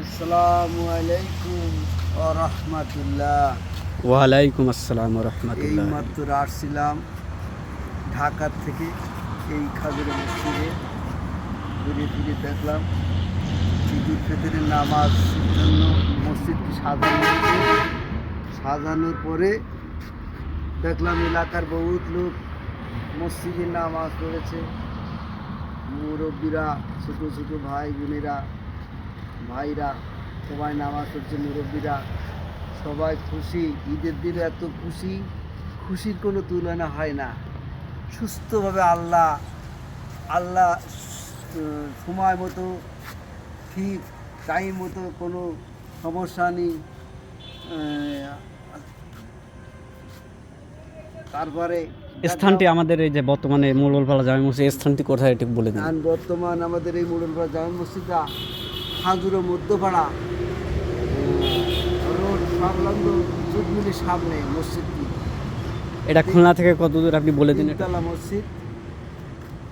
আসসালামু আলাইকুম ও রহমতুল্লাহ। ওয়ালাইকুম আসসালাম এই রহমতুল্লাহ। মাত্র আসছিলাম ঢাকার থেকে এই খাজুর মসজিদে। ঘুরে ফিরে দেখলাম ঈদুল ফিতরের নামাজ জন্য মসজিদটি সাজানো সাজানোর পরে দেখলাম এলাকার বহুত লোক মসজিদে নামাজ পড়েছে। মুরব্বীরা ছোটো ছোটো ভাই বোনেরা ভাইরা সবাই নামাজ পড়ছে মুরব্বীরা সবাই খুশি ঈদের দিনে এত খুশি খুশির কোনো তুলনা হয় না। সুস্থভাবে আল্লাহ আল্লাহ সময় মতো ঠিক টাইম মতো কোনো সমস্যা নেই তারপরে স্থানটি আমাদের এই যে বর্তমানে মোড়লপাড়া জামে মসজিদ স্থানটি কোথায় একটু বলে দিন। বর্তমান আমাদের এই মুরুলপাড়া জামা মসজিদটা হাজুরো মধ্যপাড়া। রোড সংলগ্ন জুটমিলির সামনে মসজিদটি এটা খুলনা থেকে কত দূর আপনি বলে দিন এটা? মসজিদ।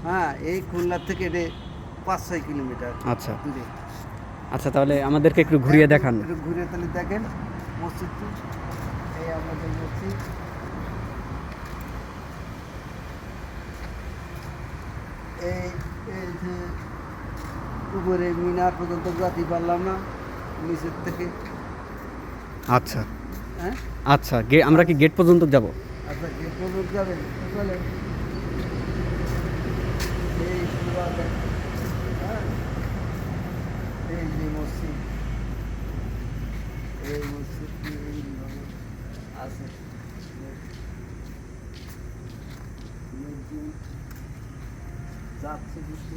হ্যাঁ এই খুলনা থেকে এটা পাঁচ ছয় কিলোমিটার আচ্ছা। দূরে। আচ্ছা তাহলে আমাদেরকে একটু ঘুরিয়ে দেখান। একটু ঘুরে তাহলে দেখেন মসজিদটি। এই আমাদের মসজিদ। এই এই যে উপরে মিনার পর্যন্ত যাতে পারলাম না নিচের থেকে। আচ্ছা। হ্যাঁ? আচ্ছা গে আমরা কি গেট পর্যন্ত যাব? আচ্ছা কে পর্যন্ত যাবেন চলেন এই হ্যাঁ? এই যে মসজিদ এই মসজিদটি আছে। মসজিদ যাচ্ছে বুঝতে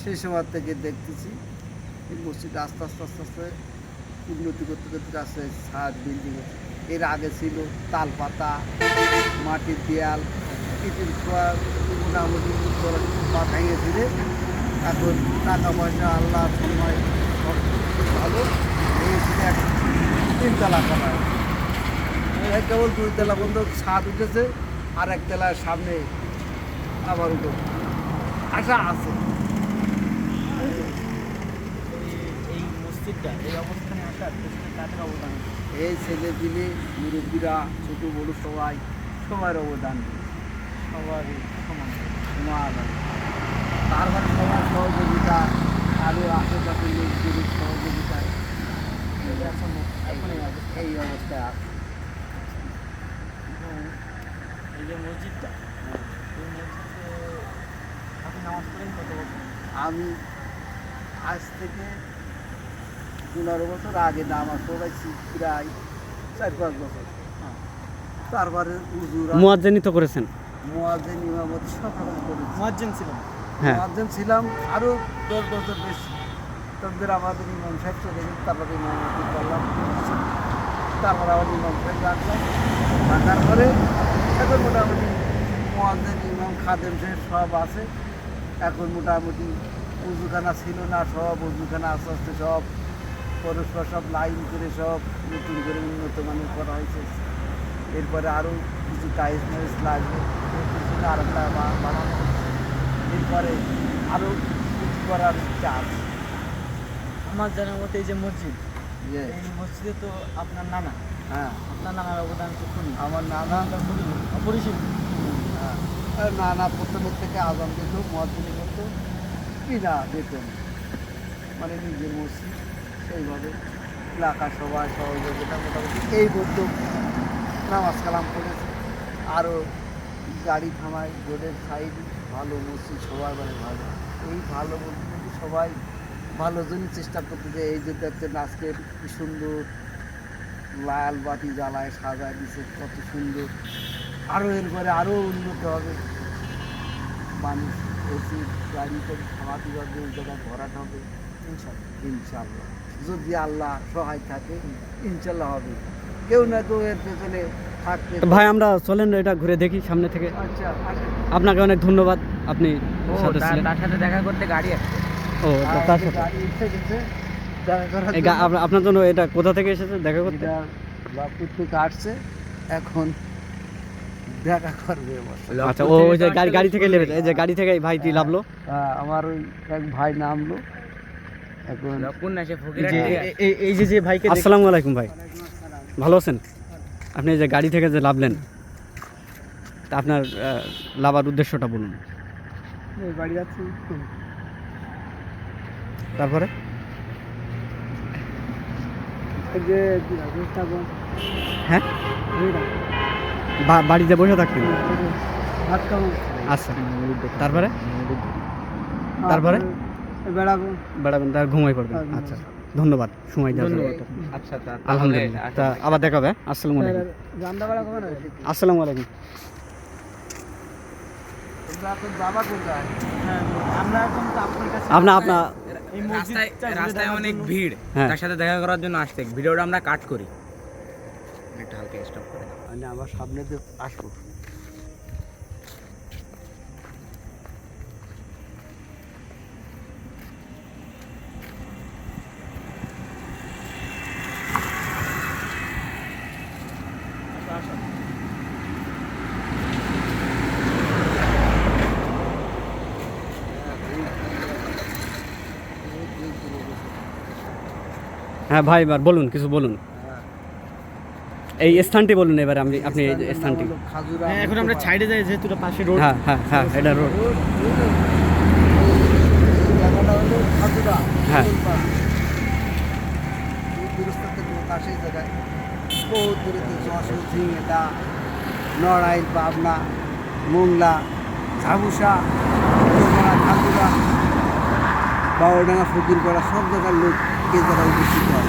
সেই সময় থেকে দেখতেছি এই মসজিদ আস্তে আস্তে আস্তে আস্তে উন্নতি করতে করতে আস্তে ছাদ বিল্ডিং এর আগে ছিল তাল পাতা মাটির দেয়াল খোয়া মোটামুটি পা ভেঙে ফিরে এখন টাকা পয়সা আল্লাহ সময় ভালো। হয়েছিল এক তিনতলা করা কেবল দুই তলা বন্ধ, ছাদ উঠেছে, আর এক তলার সামনে আবার উঠে আশা আছে এই- এই এই অবস্থানে আসার পেছনে কাদের অবদান এই ছেলে পিলে মুরব্বীরা ছোটো বড়ো সবাই সবার অবদান। সবারই সমান। তারপরে সবার সহযোগিতা আরও আশেপাশে লোকদের সহযোগিতায়। এখন এই অবস্থা। এই অবস্থায় আছে। এবং এই যে মসজিদটা এই মসজিদে আপনি নামাজ পড়েন কত বছর? আমি আজ থেকে পনেরো বছর আগে নামাজ পড়াইছি প্রায় চার পাঁচ বছর। হ্যাঁ। তারপরে উজুরা মুয়াজ্জানি তো করেছেন? মোয়াজেন ইমামত সব রকম করেছি। মুয়াজ্জিন হ্যাঁ। মোয়াজ্জেন ছিলাম আরও দশ বছর বেশি। তখন আমাদের ইমাম সাহেব চলে গেছে তারপরে ইমামতি করলাম তারপরে আবার ইমাম সাহেব রাখলাম রাখার পরে এখন মোটামুটি মোয়াজ্জেন ইমাম খাদেম সাহেব সব আছে। এখন মোটামুটি উজুখানা ছিল না সব উজুখানা আস্তে আস্তে সব পরস্পর সব লাইন করে সব নতুন করে উন্নত মানের করা হয়েছে। এরপরে আরও কিছু টাইলস মাইলস লাগবে এর পিছনে আর বানানো। এরপরে আরও কিছু করার ইচ্ছা আছে আমার জানার মতে এই যে মসজিদ এই মসজিদে তো আপনার নানা হ্যাঁ। আপনার নানার অবদান তো খুবই। আমার নানা অপরিসীম। হ্যাঁ, নানা প্রথমের থেকে আজান দিত মহাদিনী করতো বিনা বেতন। মানে নিজের মসজিদ সেইভাবে এলাকা সবাই সহযোগিতা মোটামুটি এই বলতো নামাজ কালাম করেছে। আরও গাড়ি থামায়, রোডের সাইড ভালো মসজিদ সবাই মানে ভালো। এই ভালো বলতে সবাই ভালো জন্য চেষ্টা করতে যে এই যে দেখছেন আজকে কি সুন্দর লাল বাতি জ্বালায়, সাজায় দিছে, কত সুন্দর। আরও এরপরে আরও উন্নত হবে। মানুষ এসি গাড়ি করে থামাতে পারবে ওই জায়গায় ভরাট হবে। ইনশাআল্লাহ ইনশাল্লাহ। যদি আল্লাহ সহায় থাকে ইনশাল্লাহ হবে। কেউ না কেউ এর পেছনে থাকতে ভাই আমরা চলেন এটা ঘুরে দেখি সামনে থেকে। আচ্ছা আপনাকে অনেক ধন্যবাদ আপনি সাথে তার সাথে দেখা করতে গাড়ি আছে। ও তার সাথে। আপনার জন্য এটা কোথা থেকে এসেছে দেখা করতে? বাপুর থেকে আসছে এখন দেখা করবে আচ্ছা ও ওই যে গাড়ি গাড়ি থেকে নেবে এই যে গাড়ি থেকে এই ভাইটি নামলো। হ্যাঁ, আমার ওই এক ভাই নামলো। এখন এই যে- যে যে ভাইকে আসসালামু আলাইকুম ভাই। ভালো আছেন? আপনি এই যে গাড়ি থেকে যে লাভলেন তা আপনার লাভার উদ্দেশ্যটা বলুন। বাড়ি যাচ্ছি তারপরে? যে হ্যাঁ? বাড়িতে বসে থাকতেন? আচ্ছা তারপরে? তারপরে? বেড়াবো বেড়াবেন তার ঘুমাই পড়বেন। হ্যাঁ, আচ্ছা ধন্যবাদ সময় দেওয়ার জন্য। আচ্ছা আলহামদুলিল্লাহ। তা আবার দেখা হবে আসসালামু আলাইকুম। রান্না বেড়া কবে না আসসালামু আলাইকুম। তোমরা এখন আমরা এখন তো আপনার কাছে আপনার আপনার এই রাস্তায় রাস্তায় অনেক ভিড়। হ্যাঁ। তার সাথে দেখা করার জন্য আসছে ভিডিওটা আমরা কাট করি। একটা হালকা স্টপ করে। আমার সামনে আসব। হ্যাঁ ভাই এবার বলুন কিছু বলুন। এই স্থানটি বলুন এবার আপনি আপনি এই স্থানটি। হ্যাঁ, এখন আমরা সাইডে যাই যেহেতু পাশে রোড হ্যাঁ হ্যাঁ হ্যাঁ এটা রোড খাজুরা হ্যাঁ। দূরস্থ পাশেই জায়গায়। বহু দূরে যশোর ঝিঙেটা নড়াইল পাবনা মোংলা ঝাবুসা উত্তরপাড়া, খাজুরা ফকির করা সব জায়গার লোক এ জায়গায় উপস্থিত হয়।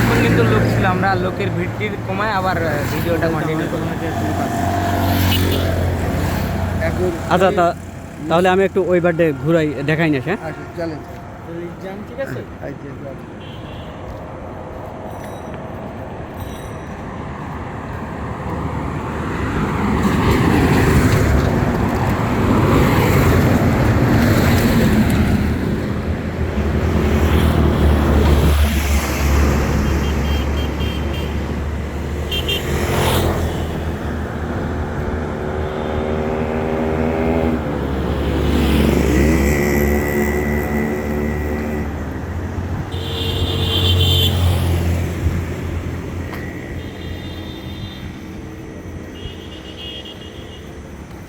এখন কিন্তু লোক ছিল আমরা লোকের ভিড়টির কমায় আবার ভিডিওটা কন্টিনিউ এখন আচ্ছা তা তাহলে আমি একটু ওই বার্থডে ঘুরাই দেখাই না হ্যাঁ? চলেন। ঠিক আছে?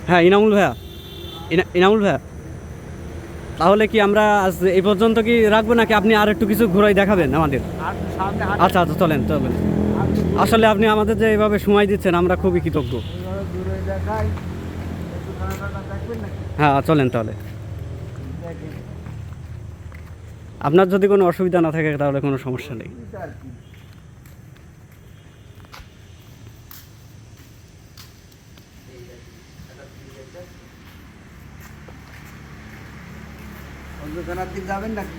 হ্যাঁ ইনামুল ভাইয়া। ইনা- ইনামুল ভাইয়া। তাহলে কি আমরা আজ এই পর্যন্ত কি রাখব নাকি আপনি আর একটু কিছু ঘুরাই দেখাবেন আমাদের? আচ্ছা আচ্ছা চলেন চলেন। আসলে আপনি আমাদের যে এইভাবে সময় দিচ্ছেন, আমরা খুবই কৃতজ্ঞ। হ্যাঁ চলেন তাহলে। আপনার যদি কোনো অসুবিধা না থাকে তাহলে কোনো সমস্যা নেই। দিন যাবেন নাকি?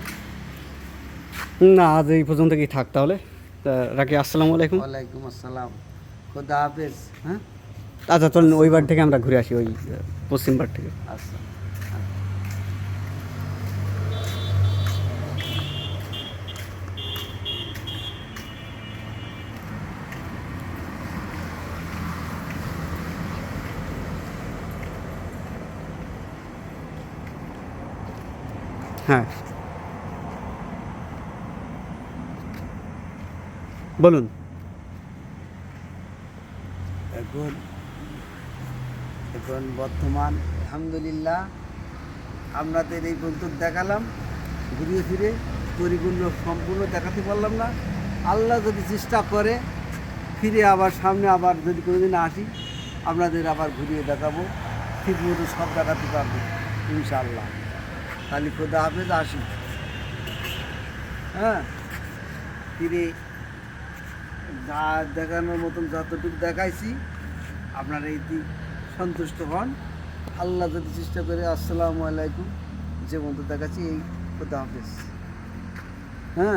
না আজ এই পর্যন্ত কি থাক তাহলে? তা রাখি আসসালামু আলাইকুম। ওয়ালাইকুম আসসালাম। খোদা হাফেজ হ্যাঁ? আচ্ছা চলেন ওইবার থেকে আমরা ঘুরে আসি ওই পশ্চিমবার থেকে। আচ্ছা। হ্যাঁ। বলুন। এখন এখন বর্তমান, আলহামদুলিল্লাহ, আপনাদের এই পর্যন্ত দেখালাম, ঘুরিয়ে ফিরে পরিপূর্ণ, সম্পূর্ণ দেখাতে পারলাম না। আল্লাহ যদি চেষ্টা করে, ফিরে আবার সামনে আবার যদি কোনোদিন আসি, আপনাদের আবার ঘুরিয়ে দেখাবো। ঠিক মতো সব দেখাতে পারব, ইনশাআল্লাহ। তাহলে খোদা হাফেজ আসি হ্যাঁ? ফিরে যা দেখানোর মতন যতটুকু দেখাইছি, আপনারা দিক সন্তুষ্ট হন। আল্লাহ যদি চেষ্টা করে, আসসালামু আলাইকুম, যে মতো দেখাচ্ছি, এই খোদা হাফেজ।